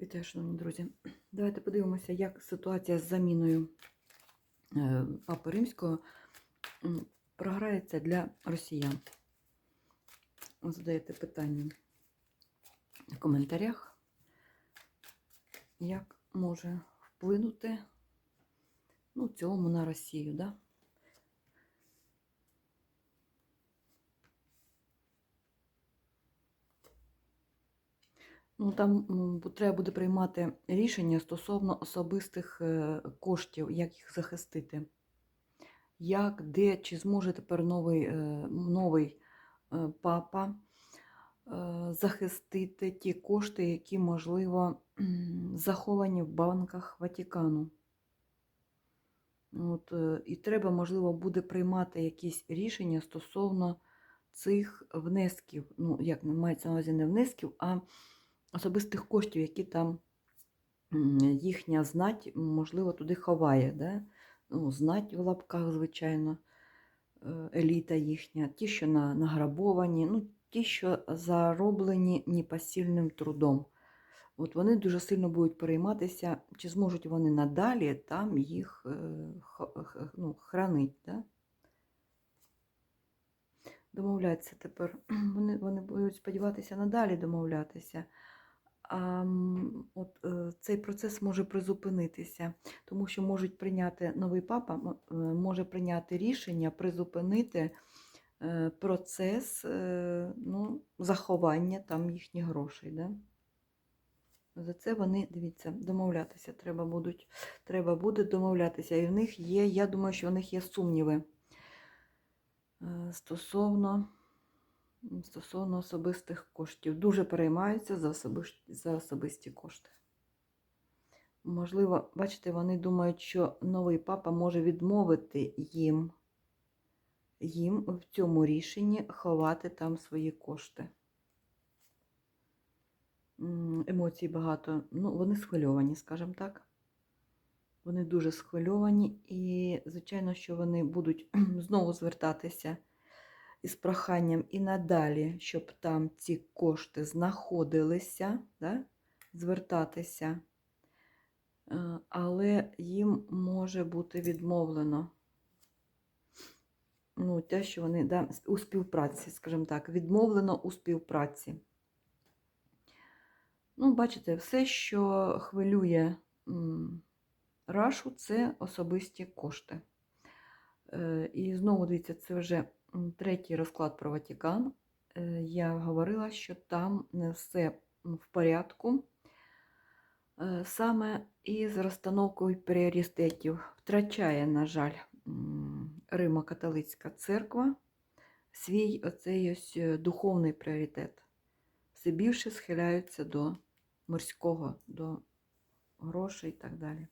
Вітаю, шановні друзі. Давайте подивимося, як ситуація з заміною е, Папи Римського програється для росіян. Задаєте питання в коментарях, як може вплинути ну, в на Росію. Да? Ну, там треба буде приймати рішення стосовно особистих е, коштів, як їх захистити. Як, де, чи зможе тепер новий, е, новий е, папа захистити ті кошти, які, можливо, заховані в банках Ватикану. От, і треба, можливо, буде приймати якісь рішення стосовно цих внесків. Ну, як мається на увазі не внесків, а особистих коштів, які там їхня знать, можливо, туди ховає. Да? Ну, знать в лапках, звичайно, е, еліта їхня, ті, що награбовані, ну, ті, що зароблені непосильним трудом. От вони дуже сильно будуть перейматися, чи зможуть вони надалі там їх е, ну, хранити. Да? Домовляться тепер. Вони, вони будуть сподіватися надалі домовлятися. От е, цей процес може призупинитися, тому що можуть прийняти новий папа, е, може прийняти рішення призупинити е, процес ну, заховання там їхніх грошей. Да? За це вони, дивіться, домовлятися треба будуть. Треба буде домовлятися. І в них є, я думаю, що в них є сумніви стосовно, стосовно особистих коштів. Дуже переймаються за, особиш- за особисті кошти. Можливо, бачите, вони думають, що новий папа може відмовити їм, їм в цьому рішенні ховати там свої кошти. Емоцій багато. Ну, вони схвильовані, скажімо так. Вони дуже схвильовані, і, звичайно, що вони будуть знову звертатися із проханням і надалі, щоб там ці кошти знаходилися, да? звертатися. Е, Але їм може бути відмовлено. Ну, те, що вони да, у співпраці, скажімо так, відмовлено у співпраці. Ну, бачите, все, що хвилює Рашу, це особисті кошти. Е, І знову дивіться, це вже третій розклад про Ватикан. Е, Я говорила, що там не все в порядку. Е, Саме із розстановкою пріоритетів втрачає, на жаль, м, Римо-католицька церква свій оцей ось е, духовний пріоритет. Все більше схиляються до морського, до грошей і так далі.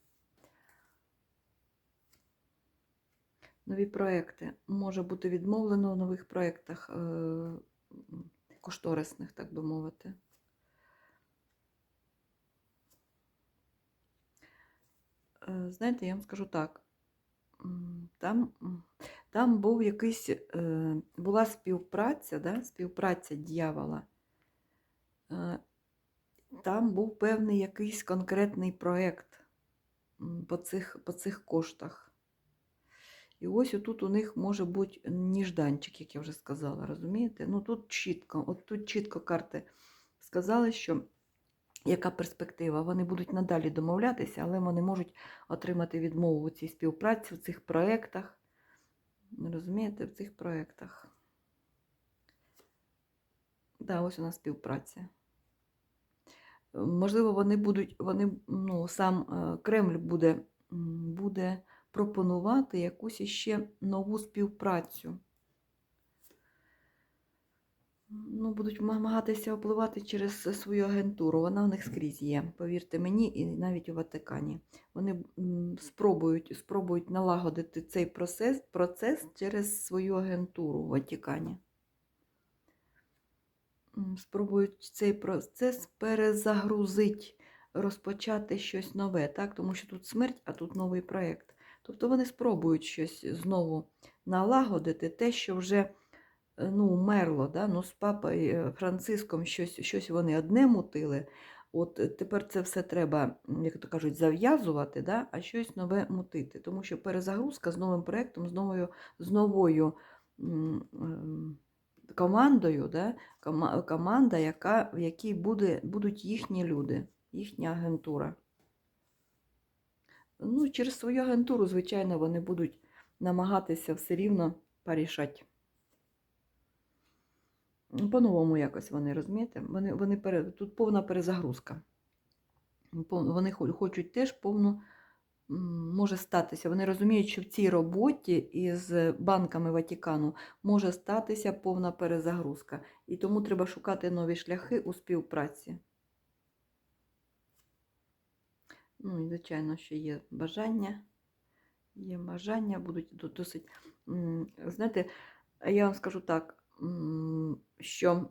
Нові проекти. Може бути відмовлено в нових проєктах е, кошторисних, так би мовити. Е, Знаєте, я вам скажу так. Там, там був якийсь, е, була співпраця, да? співпраця дьявола. Там був певний якийсь конкретний проєкт по цих, по цих коштах. І ось отут у них може бути ніжданчик, як я вже сказала, розумієте? Ну тут чітко, от тут чітко карти сказали, що яка перспектива. Вони будуть надалі домовлятися, але вони можуть отримати відмову у цій співпраці, в цих проєктах. Розумієте, в цих проєктах. Да, ось у нас співпраця. Можливо, вони будуть, вони, ну, сам е, Кремль буде, буде пропонувати якусь іще нову співпрацю. Ну, будуть намагатися впливати через свою агентуру. Вона в них скрізь є, повірте мені, і навіть у Ватикані. Вони спробують, спробують налагодити цей процес, процес через свою агентуру в Ватикані. Спробують цей процес перезагрузити, розпочати щось нове, так? тому що тут смерть, а тут новий проєкт. Тобто вони спробують щось знову налагодити, те, що вже е, ну, умерло. Да? Ну, з папою Франциском щось, щось вони одне мутили, От е, тепер це все треба, як то кажуть, зав'язувати, да? а щось нове мутити. Тому що перезагрузка з новим проєктом, з новою, з новою ем, командою, да? команда, яка, в якій буде, будуть їхні люди, їхня агентура. Ну, через свою агентуру, звичайно, вони будуть намагатися все рівно порішати. По-новому якось вони, розумієте? Вони, вони пере... Тут повна перезагрузка. Вони хочуть теж повну, може статися. Вони розуміють, що в цій роботі із банками Ватикану може статися повна перезагрузка. І тому треба шукати нові шляхи у співпраці. Ну, і, звичайно, що є бажання. Є бажання, будуть досить. Знаєте, я вам скажу так, що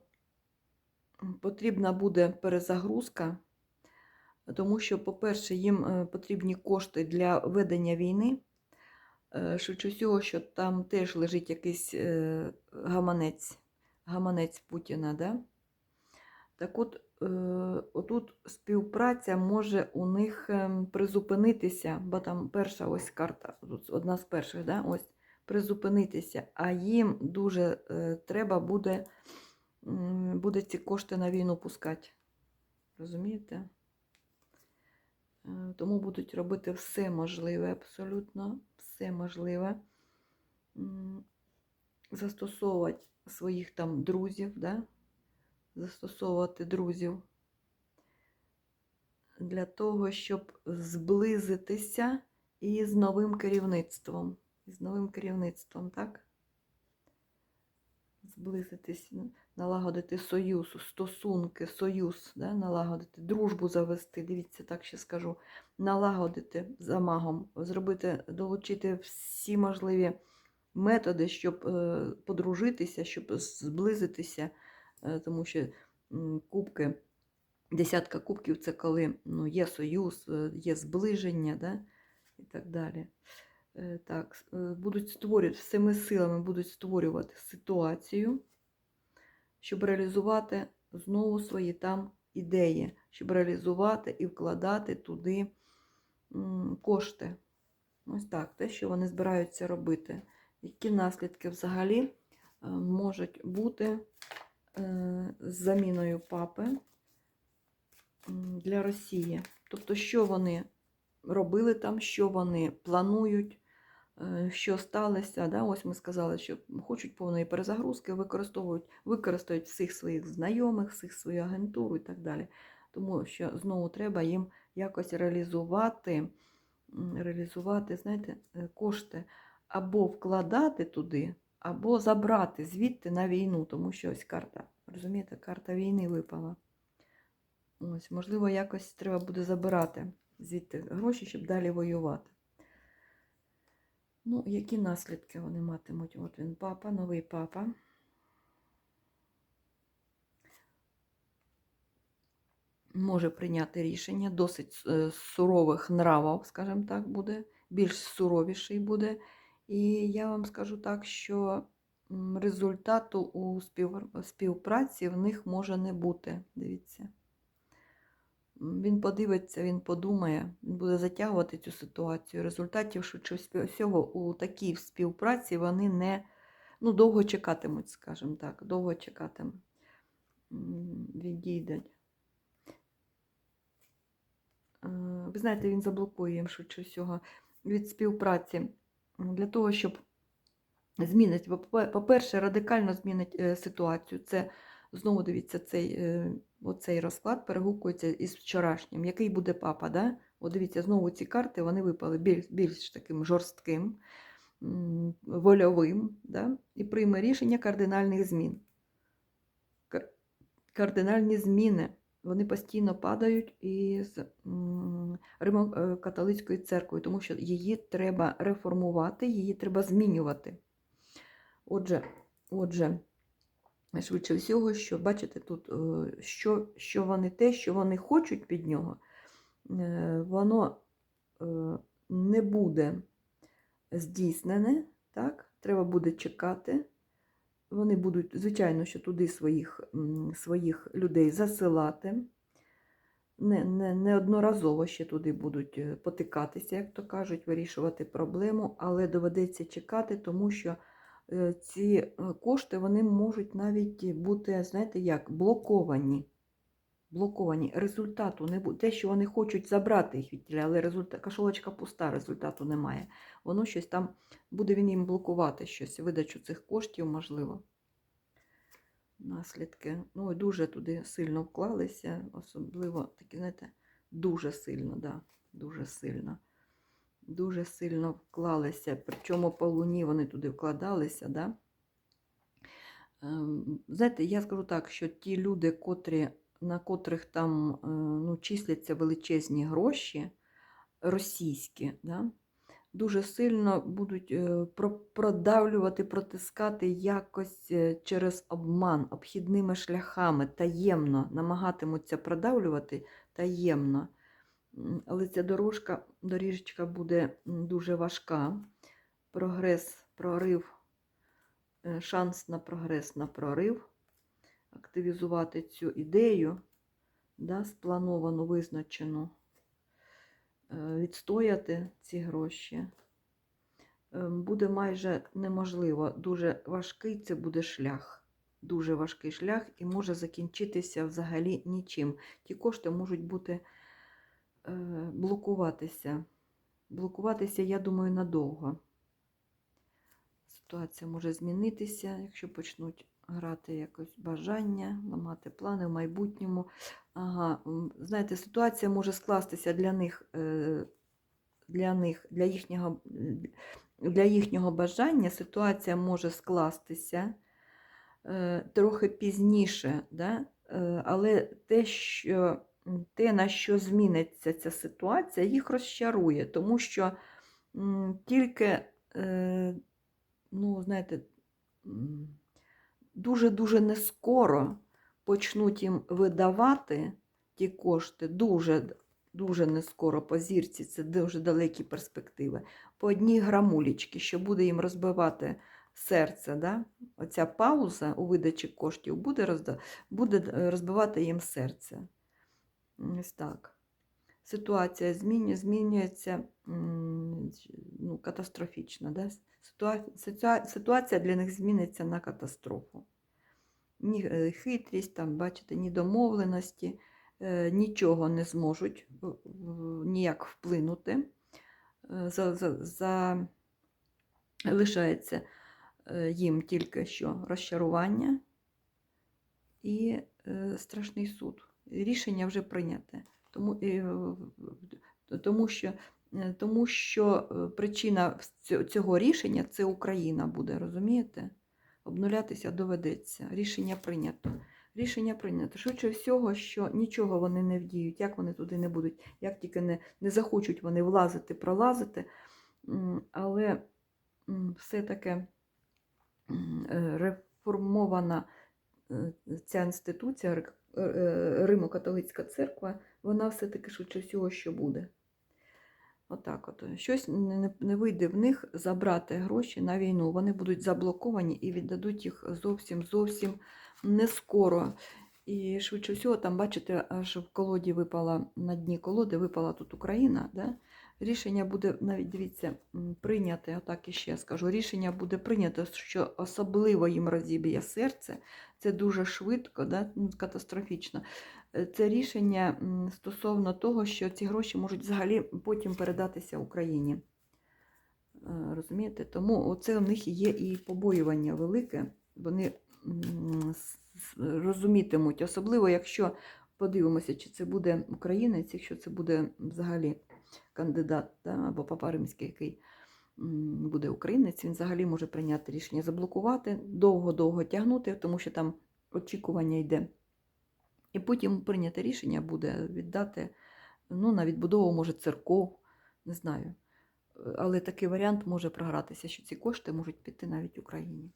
потрібна буде перезагрузка, тому що, по-перше, їм е, потрібні кошти для ведення війни. Е, Швидше всього, що там теж лежить якийсь е, гаманець, гаманець Путіна. Да? Так от, е, отут співпраця може у них ем, призупинитися, бо там перша ось карта, одна з перших, да? ось призупинитися, а їм дуже е, треба буде, буде ці кошти на війну пускати. Розумієте? Е, Тому будуть робити все можливе, абсолютно все можливе. Застосовувати своїх там друзів, да? Застосовувати друзів для того, щоб зблизитися із новим керівництвом. Із новим керівництвом, так? Зблизитись, налагодити союз, стосунки, союз, да? налагодити, дружбу завести. Дивіться, так ще скажу. Налагодити за магом, зробити, долучити всі можливі методи, щоб е, подружитися, щоб зблизитися, тому що кубки, десятка кубків це коли ну, є союз, е, є зближення, да? і так далі. Е, Так, е, будуть створювати всіми силами будуть створювати ситуацію, щоб реалізувати знову свої там ідеї, щоб реалізувати і вкладати туди кошти. Ось так, те, що вони збираються робити. Які наслідки взагалі е, можуть бути е, з заміною папи для Росії? Тобто, що вони робили там, що вони планують, е, що сталося. Да? Ось ми сказали, що хочуть повної перезагрузки, використовують, використають всіх своїх знайомих, всіх свою агентуру і так далі. Тому що знову треба їм якось реалізувати, реалізувати знаєте, е, кошти або вкладати туди, або забрати звідти на війну, тому що ось карта, розумієте, карта війни випала. Ось, можливо, якось треба буде забирати звідти гроші, щоб далі воювати. Ну, які наслідки вони матимуть? От він, папа, новий папа. Може прийняти рішення досить е, сурових нравів, скажімо так, буде, більш суровіший буде. І я вам скажу так, що результату у співпраці в них може не бути. Дивіться. Він подивиться, він подумає, він буде затягувати цю ситуацію. Результатів швидше всього у такій співпраці вони не ну, довго чекатимуть, скажімо так, довго чекатимуть. Відійдуть. Е, Ви знаєте, він заблокує їм швидше всього від співпраці для того, щоб змінить, по- по-перше, радикально змінить е, ситуацію. Це знову дивіться, цей, е, оцей розклад перегукується із вчорашнім. Який буде папа? Да? От дивіться, знову ці карти вони випали більш, більш таким жорстким, вольовим, да? і прийме рішення кардинальних змін. Кардинальні зміни. Вони постійно падають із Римо-католицькою церквою, тому що її треба реформувати, її треба змінювати. Отже, отже, швидше всього, що бачите тут, е, що, що вони те, що вони хочуть від нього, е, воно е, не буде здійснене, так? Треба буде чекати. Вони будуть, звичайно, що туди своїх, своїх людей засилати. не, не, неодноразово ще туди будуть е, потикатися, як то кажуть, вирішувати проблему, але доведеться чекати, тому що е, ці е, кошти вони можуть навіть бути, знаєте, як блоковані. Блоковані. Результату не буде. Те, що вони хочуть забрати їх від тіля, але результат, кашолочка пуста, результату немає. Воно щось там буде він їм блокувати щось, видачу цих коштів, можливо. Наслідки. Ну, дуже туди сильно вклалися, особливо такі, знаєте, дуже сильно, да, дуже сильно. Дуже сильно вклалися. Причому по луні вони туди вкладалися, да. Ем, Знаєте, я скажу так, що ті люди, котрі, на котрих там е, ну, числяться величезні гроші, російські, да, дуже сильно будуть е, продавлювати, протискати якось е, через обман, обхідними шляхами, таємно, намагатимуться продавлювати таємно. Але ця дорожка, доріжечка буде дуже важка. Прогрес, прорив, шанс на прогрес, на прорив, активізувати цю ідею, да, сплановану, визначену, е, відстояти ці гроші. е, Буде майже неможливо. Дуже важкий це буде шлях. Дуже важкий шлях і може закінчитися взагалі нічим. Ті кошти можуть бути е, блокуватися. Блокуватися, я думаю, надовго. Ситуація може змінитися, якщо почнуть грати якось бажання, ламати плани в майбутньому. Ага, знаєте, ситуація може скластися для них, е, для них, для їхнього, для їхнього бажання. Ситуація може скластися е, трохи пізніше, да? е, але те, що те, на що зміниться ця ситуація, їх розчарує, тому що тільки, ну, знаєте, дуже-дуже не скоро почнуть їм видавати ті кошти, дуже, дуже не скоро по зірці, це дуже далекі перспективи, по одній грамулічці, що буде їм розбивати серце. Да? Оця пауза у видачі коштів буде, розда... буде е, розбивати їм серце. Ось так. Ситуація змінює, змінюється ну, катастрофічно. Да? Ситуа... ситуа- Ситуація для них зміниться на катастрофу. Ні е, хитрість, там, бачите, ні домовленості, е, нічого не зможуть ніяк вплинути. Е, За, за, за... Лишається їм тільки що розчарування і страшний суд. Рішення вже прийняте. Тому, е, тому, що, е, тому що е, причина цього рішення це Україна буде, розумієте? Обнулятися доведеться. Рішення прийнято. Рішення прийнято. Швидше всього, що нічого вони не вдіють, як вони туди не будуть, як тільки не, не захочуть вони влазити, пролазити. Але все-таки реформована ця інституція, Римо-католицька церква, вона все-таки швидше всього, що буде. Отак от. Щось не, вийде в них забрати гроші на війну. Вони будуть заблоковані і віддадуть їх зовсім зовсім не скоро. І швидше всього, там, бачите, аж в колоді випала на дні колоди, випала тут Україна. Да? Рішення буде, навіть дивіться, прийняте, отак іще скажу, рішення буде прийнято, що особливо їм розіб'є серце. Це дуже швидко, да? катастрофічно. Це рішення стосовно того, що ці гроші можуть взагалі потім передатися Україні. Е, Розумієте? Тому це у них є і побоювання велике. Вони розумітимуть, особливо, якщо подивимося, чи це буде українець, якщо це буде взагалі кандидат да, або папа римський, який буде українець, він взагалі може прийняти рішення заблокувати, довго-довго тягнути, тому що там очікування йде. І потім прийняте рішення буде віддати ну, на відбудову, може, церков, не знаю. Але такий варіант може програтися, що ці кошти можуть піти навіть Україні.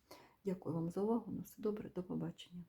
Дякую вам за увагу. На все добре, до побачення.